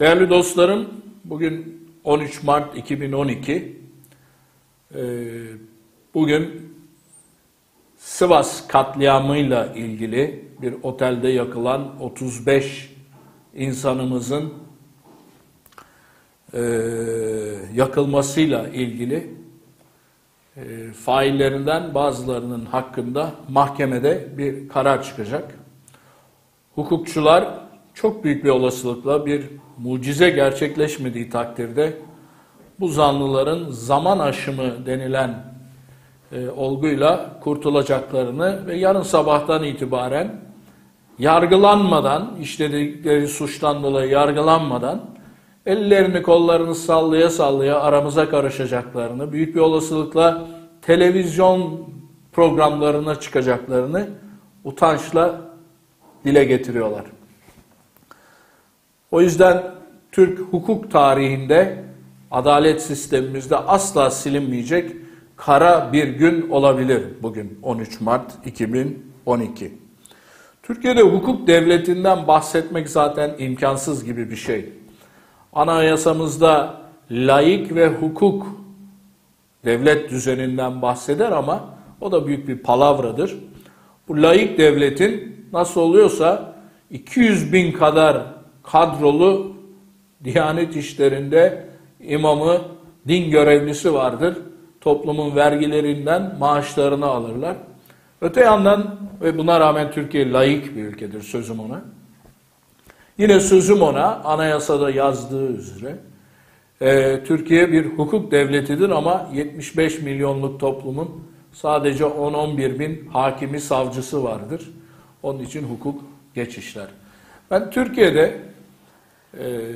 Değerli dostlarım, bugün 13 Mart 2012. Ee, bugün Sivas katliamıyla ilgili bir otelde yakılan 35 insanımızın e, yakılmasıyla ilgili e, faillerinden bazılarının hakkında mahkemede bir karar çıkacak. Hukukçular çok büyük bir olasılıkla bir mucize gerçekleşmediği takdirde bu zanlıların zaman aşımı denilen e, olguyla kurtulacaklarını ve yarın sabahtan itibaren yargılanmadan, işledikleri suçtan dolayı yargılanmadan ellerini kollarını sallaya sallaya aramıza karışacaklarını, büyük bir olasılıkla televizyon programlarına çıkacaklarını utançla dile getiriyorlar. O yüzden Türk hukuk tarihinde adalet sistemimizde asla silinmeyecek kara bir gün olabilir bugün 13 Mart 2012. Türkiye'de hukuk devletinden bahsetmek zaten imkansız gibi bir şey. Anayasamızda laik ve hukuk devlet düzeninden bahseder ama o da büyük bir palavradır. Bu laik devletin nasıl oluyorsa 200 bin kadar kadrolu Diyanet işlerinde imamı, din görevlisi vardır. Toplumun vergilerinden maaşlarını alırlar. Öte yandan ve buna rağmen Türkiye layık bir ülkedir sözüm ona. Yine sözüm ona anayasada yazdığı üzere e, Türkiye bir hukuk devletidir ama 75 milyonluk toplumun sadece 10-11 bin hakimi savcısı vardır. Onun için hukuk geçişler. Ben Türkiye'de e,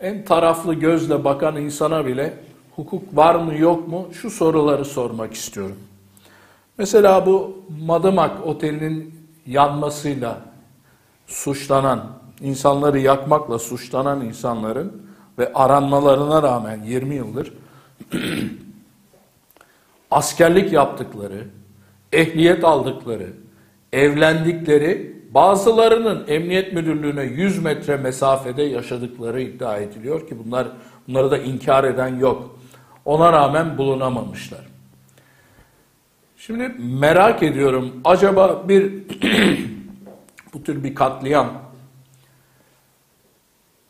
en taraflı gözle bakan insana bile hukuk var mı yok mu şu soruları sormak istiyorum. Mesela bu Madımak Oteli'nin yanmasıyla suçlanan, insanları yakmakla suçlanan insanların ve aranmalarına rağmen 20 yıldır askerlik yaptıkları, ehliyet aldıkları, evlendikleri Bazılarının emniyet müdürlüğüne 100 metre mesafede yaşadıkları iddia ediliyor ki bunlar bunları da inkar eden yok. Ona rağmen bulunamamışlar. Şimdi merak ediyorum acaba bir bu tür bir katliam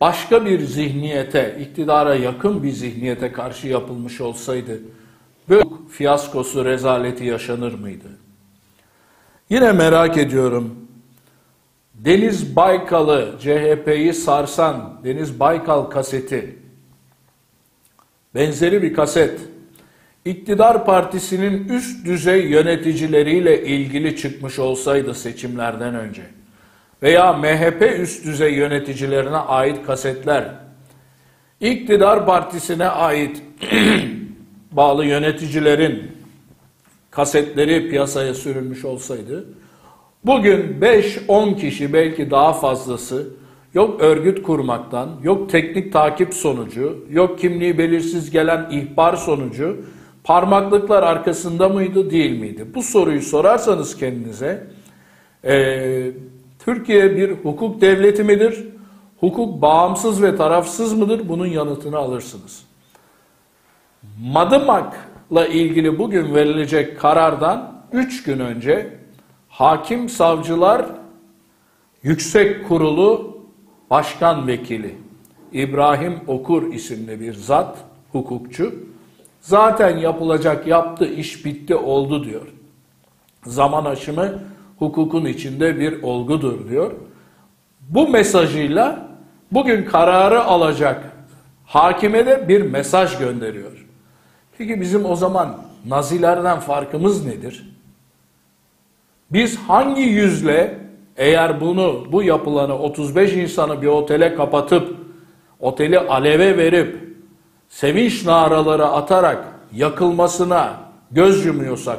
başka bir zihniyete, iktidara yakın bir zihniyete karşı yapılmış olsaydı böyle fiyaskosu, rezaleti yaşanır mıydı? Yine merak ediyorum Deniz Baykal'ı, CHP'yi sarsan Deniz Baykal kaseti, benzeri bir kaset, iktidar partisinin üst düzey yöneticileriyle ilgili çıkmış olsaydı seçimlerden önce veya MHP üst düzey yöneticilerine ait kasetler, iktidar partisine ait bağlı yöneticilerin kasetleri piyasaya sürülmüş olsaydı, Bugün 5-10 kişi belki daha fazlası yok örgüt kurmaktan, yok teknik takip sonucu, yok kimliği belirsiz gelen ihbar sonucu parmaklıklar arkasında mıydı değil miydi? Bu soruyu sorarsanız kendinize e, Türkiye bir hukuk devleti midir? Hukuk bağımsız ve tarafsız mıdır? Bunun yanıtını alırsınız. Madımak'la ilgili bugün verilecek karardan 3 gün önce Hakim Savcılar Yüksek Kurulu Başkan Vekili İbrahim Okur isimli bir zat, hukukçu. Zaten yapılacak yaptı, iş bitti, oldu diyor. Zaman aşımı hukukun içinde bir olgudur diyor. Bu mesajıyla bugün kararı alacak hakime de bir mesaj gönderiyor. Peki bizim o zaman nazilerden farkımız nedir? Biz hangi yüzle eğer bunu bu yapılanı 35 insanı bir otele kapatıp oteli aleve verip sevinç naraları atarak yakılmasına göz yumuyorsak,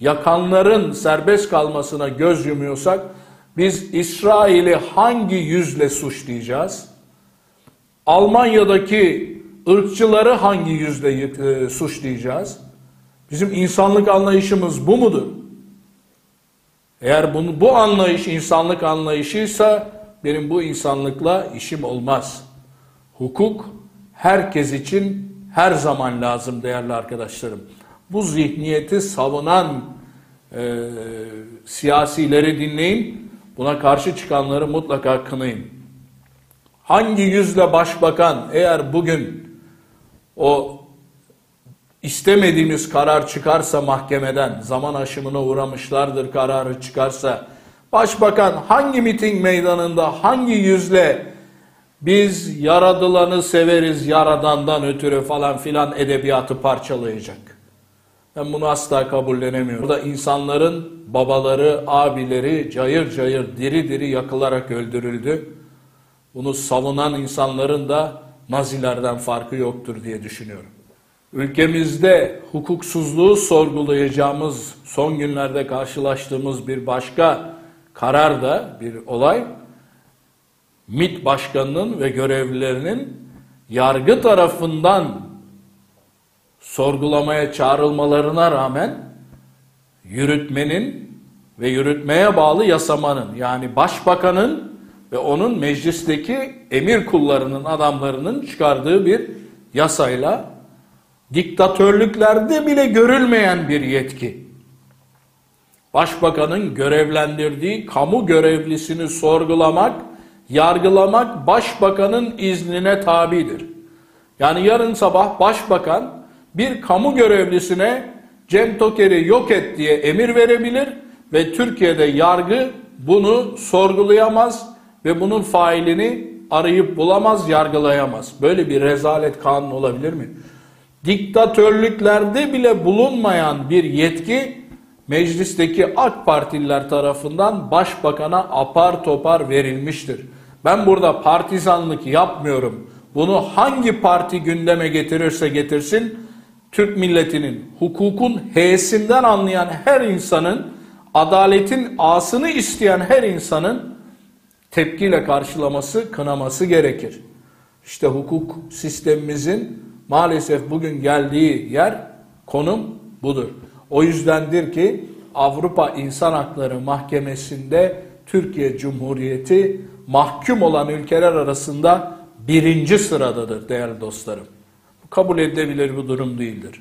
yakanların serbest kalmasına göz yumuyorsak biz İsrail'i hangi yüzle suçlayacağız? Almanya'daki ırkçıları hangi yüzle e, suçlayacağız? Bizim insanlık anlayışımız bu mudur? Eğer bunu, bu anlayış insanlık anlayışıysa benim bu insanlıkla işim olmaz. hukuk herkes için her zaman lazım değerli arkadaşlarım. Bu zihniyeti savunan e, siyasileri dinleyin. Buna karşı çıkanları mutlaka kınayın. Hangi yüzle başbakan eğer bugün o istemediğimiz karar çıkarsa mahkemeden, zaman aşımına uğramışlardır kararı çıkarsa, başbakan hangi miting meydanında, hangi yüzle biz yaradılanı severiz yaradandan ötürü falan filan edebiyatı parçalayacak. Ben bunu asla kabullenemiyorum. Burada insanların babaları, abileri cayır cayır diri diri yakılarak öldürüldü. Bunu savunan insanların da Nazilerden farkı yoktur diye düşünüyorum. Ülkemizde hukuksuzluğu sorgulayacağımız, son günlerde karşılaştığımız bir başka karar da bir olay, MİT Başkanı'nın ve görevlilerinin yargı tarafından sorgulamaya çağrılmalarına rağmen yürütmenin ve yürütmeye bağlı yasamanın yani başbakanın ve onun meclisteki emir kullarının adamlarının çıkardığı bir yasayla diktatörlüklerde bile görülmeyen bir yetki. Başbakanın görevlendirdiği kamu görevlisini sorgulamak, yargılamak başbakanın iznine tabidir. Yani yarın sabah başbakan bir kamu görevlisine Cem Toker'i yok et diye emir verebilir ve Türkiye'de yargı bunu sorgulayamaz ve bunun failini arayıp bulamaz, yargılayamaz. Böyle bir rezalet kanun olabilir mi? Diktatörlüklerde bile bulunmayan bir yetki meclisteki AK Partililer tarafından başbakana apar topar verilmiştir. Ben burada partizanlık yapmıyorum. Bunu hangi parti gündeme getirirse getirsin Türk milletinin, hukukun H'sinden anlayan her insanın, adaletin A'sını isteyen her insanın tepkiyle karşılaması, kınaması gerekir. İşte hukuk sistemimizin maalesef bugün geldiği yer, konum budur. O yüzdendir ki Avrupa İnsan Hakları Mahkemesi'nde Türkiye Cumhuriyeti mahkum olan ülkeler arasında birinci sıradadır değerli dostlarım kabul edilebilir bir durum değildir.